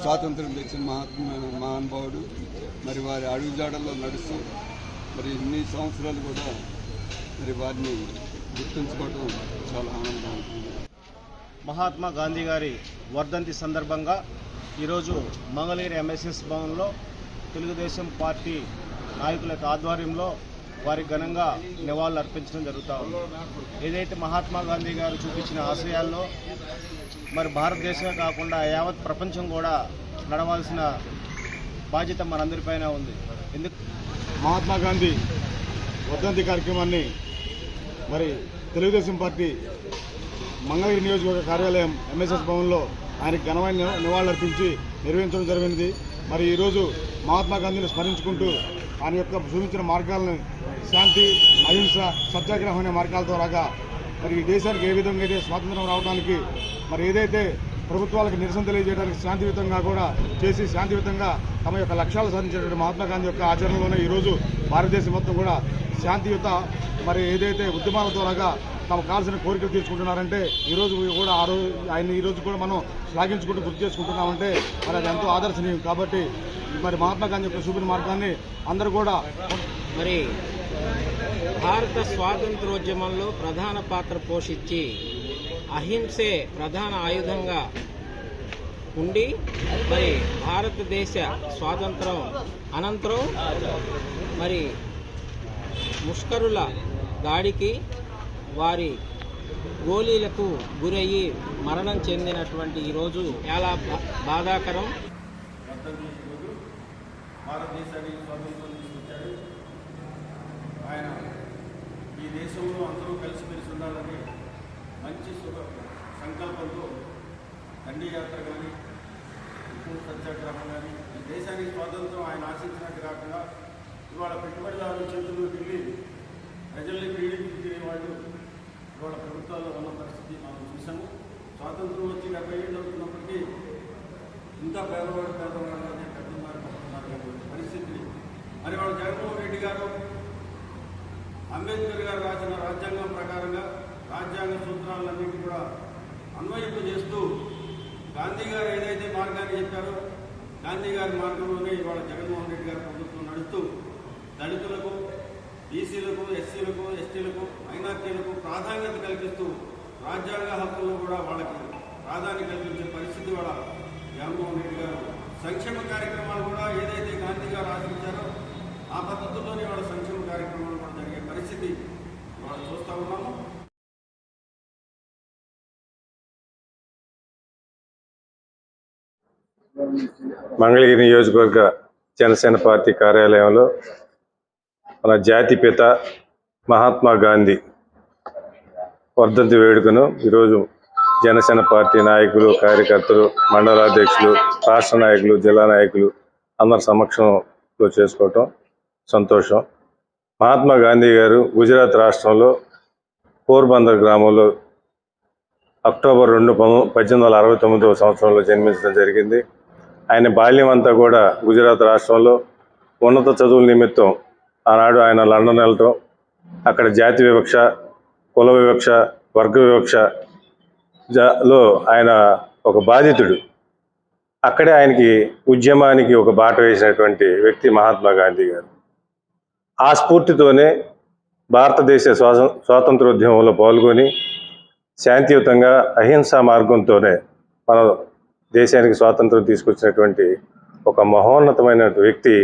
స్వాతంత్రం తెచ్చిన మహాత్మ మహానుభావుడు మరి వారి అడుగుజాడల్లో నడుస్తూ మరి ఇన్ని సంవత్సరాలు కూడా మరి వారిని గుర్తుంచుకోవడం చాలా ఆనందంగా ఉంటుంది మహాత్మా గాంధీ గారి వర్ధంతి సందర్భంగా ఈరోజు మంగళగిరి ఎంఎస్ఎస్ భవన్లో తెలుగుదేశం పార్టీ నాయకుల యొక్క ఆధ్వర్యంలో వారికి ఘనంగా నివాళులు అర్పించడం జరుగుతూ ఉంది. ఏదైతే మహాత్మా గాంధీ గారు చూపించిన ఆశయాల్లో మరి భారతదేశమే కాకుండా యావత్ ప్రపంచం కూడా నడవాల్సిన బాధ్యత మనందరిపైన ఉంది. ఎందుకు? మహాత్మా గాంధీ వర్ధంతి కార్యక్రమాన్ని మరి తెలుగుదేశం పార్టీ మంగళగిరి నియోజకవర్గ కార్యాలయం ఎంఎస్ఎస్ భవన్లో ఆయనకు ఘనమైన నివా- నివాళులర్పించి నిర్వహించడం జరిగింది. మరి ఈరోజు మహాత్మా గాంధీని స్మరించుకుంటూ ఆయన యొక్క చూపించిన మార్గాలను శాంతి అహింస సత్యాగ్రహం అనే మార్గాలతో రాగా మరి ఈ దేశానికి ఏ విధంగా అయితే స్వాతంత్రం రావడానికి మరి ఏదైతే ప్రభుత్వాలకు నిరసన తెలియజేయడానికి శాంతియుతంగా కూడా చేసి శాంతియుతంగా తమ యొక్క లక్ష్యాలు సాధించినటువంటి మహాత్మా గాంధీ యొక్క ఆచరణలోనే ఈరోజు భారతదేశం మొత్తం కూడా శాంతియుత మరి ఏదైతే ఉద్యమాల ద్వారాగా తమకు కావాల్సిన కోరికలు తీర్చుకుంటున్నారంటే ఈరోజు కూడా ఆ రోజు ఆయన ఈరోజు కూడా మనం శ్లాఘించుకుంటూ గుర్తు చేసుకుంటున్నామంటే మరి అది ఎంతో ఆదర్శనీయం. కాబట్టి మరి మహాత్మా గాంధీ యొక్క చూపిన మార్గాన్ని అందరూ కూడా మరి భారత స్వాతంత్రోద్యమంలో ప్రధాన పాత్ర పోషించి అహింసే ప్రధాన ఆయుధంగా ఉండి మరి భారతదేశ స్వాతంత్రం అనంతరం మరి ముష్కరుల దాడికి వారి గోళీలకు గురయ్యి మరణం చెందినటువంటి ఈరోజు చాలా బా- బాధాకరం. భారతదేశానికి స్వాతంత్రం ఆయన ఈ దేశంలో అందరూ కలిసిమెలిసి ఉండాలని మంచి సుఖ సంకల్పంతో దండి యాత్ర కానీ ఉప్పు సత్యాగ్రహం కానీ ఈ దేశానికి స్వాతంత్రం ఆయన ఆశించినట్టు కాకుండా ఇవాళ పెట్టుబడిదారుల చేతుల్లోకి వెళ్ళి ప్రజల్ని పీడించి తినేవాళ్ళు ఇవాళ ప్రభుత్వాల్లో ఉన్న పరిస్థితి మనం చూసాము స్వాతంత్రం వచ్చి డెబ్బై ఏళ్ళు అవుతున్నప్పటికీ ఇంకా పేదవాడు పేదవాడు కట్టున్నారు కట్టున్నారు పరిస్థితి మరి వాళ్ళ జగన్మోహన్ రెడ్డి గారు అంబేద్కర్ గారు రాసిన రాజ్యాంగం ప్రకారంగా రాజ్యాంగ సూత్రాలన్నింటి కూడా అన్వయింపు చేస్తూ గాంధీ గారు ఏదైతే మార్గాన్ని చెప్పారో గాంధీ గారి మార్గంలోనే ఇవాళ జగన్మోహన్ రెడ్డి గారి ప్రభుత్వం నడుస్తూ దళితులకు బీసీలకు ఎస్సీలకు ఎస్టీలకు మైనార్టీలకు ప్రాధాన్యత కల్పిస్తూ రాజ్యాంగ హక్కుల్లో కూడా వాళ్ళకి ప్రాధాన్యత కల్పించే పరిస్థితి కూడా జగన్మోహన్ రెడ్డి గారు. సంక్షేమ కార్యక్రమాలు కూడా ఏదైతే గాంధీ గారు ఆశించారో ఆ పద్ధతిలోనే వాళ్ళ సంక్షేమ కార్యక్రమాలు కూడా జరిగే పరిస్థితి వాళ్ళు చూస్తూ ఉన్నాము మంగళగిరి నియోజకవర్గ జనసేన పార్టీ కార్యాలయంలో మన జాతిపిత మహాత్మా గాంధీ వర్ధంతి వేడుకను ఈరోజు జనసేన పార్టీ నాయకులు కార్యకర్తలు మండలాధ్యక్షులు రాష్ట్ర నాయకులు జిల్లా నాయకులు అందరి సమక్షంలో చేసుకోవటం సంతోషం. మహాత్మా గాంధీ గారు గుజరాత్ రాష్ట్రంలో పోర్బందర్ గ్రామంలో అక్టోబర్ రెండు పంతొమ్మిది పద్దెనిమిది వందల అరవై తొమ్మిదవ సంవత్సరంలో జన్మించడం జరిగింది. ఆయన బాల్యం అంతా కూడా గుజరాత్ రాష్ట్రంలో ఉన్నత చదువుల నిమిత్తం ఆనాడు ఆయన లండన్ వెళ్ళటం అక్కడ జాతి వివక్ష కుల వివక్ష వర్గ వివక్ష లో ఆయన ఒక బాధితుడు. అక్కడే ఆయనకి ఉద్యమానికి ఒక బాట వేసినటువంటి వ్యక్తి మహాత్మా గాంధీ గారు. ఆ స్ఫూర్తితోనే భారతదేశ స్వాత స్వాతంత్రోద్యమంలో పాల్గొని శాంతియుతంగా అహింసా మార్గంతోనే మన దేశానికి స్వాతంత్రం తీసుకొచ్చినటువంటి ఒక మహోన్నతమైన వ్యక్తి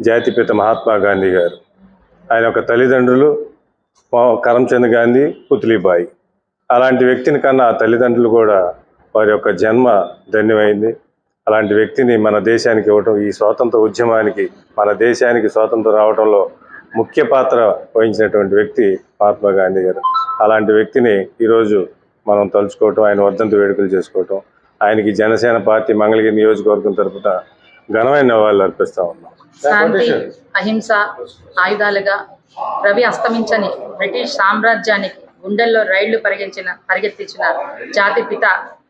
జాతిపిత మహాత్మా గాంధీ గారు. ఆయన యొక్క తల్లిదండ్రులు కరమ్చంద్ గాంధీ పుత్లీబాయి. అలాంటి వ్యక్తిని కన్నా ఆ తల్లిదండ్రులు కూడా వారి యొక్క జన్మ ధన్యమైంది. అలాంటి వ్యక్తిని మన దేశానికి ఇవ్వటం ఈ స్వాతంత్ర ఉద్యమానికి మన దేశానికి స్వాతంత్రం రావడంలో ముఖ్య పాత్ర వహించినటువంటి వ్యక్తి మహాత్మా గాంధీ గారు. అలాంటి వ్యక్తిని ఈరోజు మనం తలుచుకోవటం ఆయన వర్ధంతి వేడుకలు చేసుకోవటం ఆయనకి జనసేన పార్టీ మంగళగిరి నియోజకవర్గం తరపున ఘనమైన నివాళులు అర్పిస్తా ఉన్నాం. శాంతి అహింస ఆయుధాలుగా రవి అస్తమించని బ్రిటిష్ సామ్రాజ్యానికి గుండెల్లో రైళ్ళు పరిగించిన పరిగెత్తించిన జాతి పిత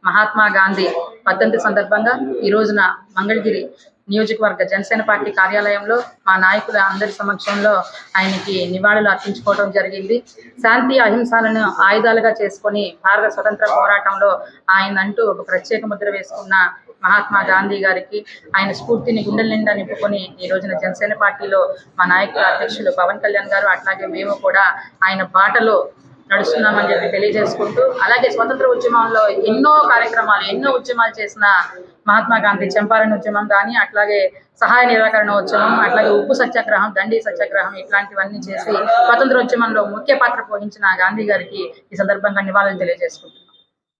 మహాత్మా గాంధీ వర్ధంతి సందర్భంగా ఈ రోజున మంగళగిరి నియోజకవర్గ జనసేన పార్టీ కార్యాలయంలో మా నాయకుల అందరి సమక్షంలో ఆయనకి నివాళులు అర్పించుకోవడం జరిగింది. శాంతి అహింసలను ఆయుధాలుగా చేసుకొని భారత స్వతంత్ర పోరాటంలో ఆయన అంటూ ఒక ప్రత్యేక ముద్ర వేసుకున్న మహాత్మా గాంధీ గారికి ఆయన స్ఫూర్తిని గుండెల నిండా నింపుకొని ఈ రోజున జనసేన పార్టీలో మా నాయకుల అధ్యక్షులు పవన్ కళ్యాణ్ గారు అట్లాగే మేము కూడా ఆయన బాటలో నడుస్తున్నామని చెప్పి తెలియజేసుకుంటూ అలాగే స్వతంత్ర ఉద్యమంలో ఎన్నో కార్యక్రమాలు ఎన్నో ఉద్యమాలు చేసిన మహాత్మా గాంధీ చంపారణ ఉద్యమం కానీ అట్లాగే సహాయ నిరాకరణ ఉద్యమం అట్లాగే ఉప్పు సత్యాగ్రహం దండి సత్యాగ్రహం ఇట్లాంటివన్నీ చేసి స్వతంత్ర ఉద్యమంలో ముఖ్య పాత్ర పోషించిన గాంధీ గారికి ఈ సందర్భంగా నివాళులు తెలియజేసుకుంటున్నాను.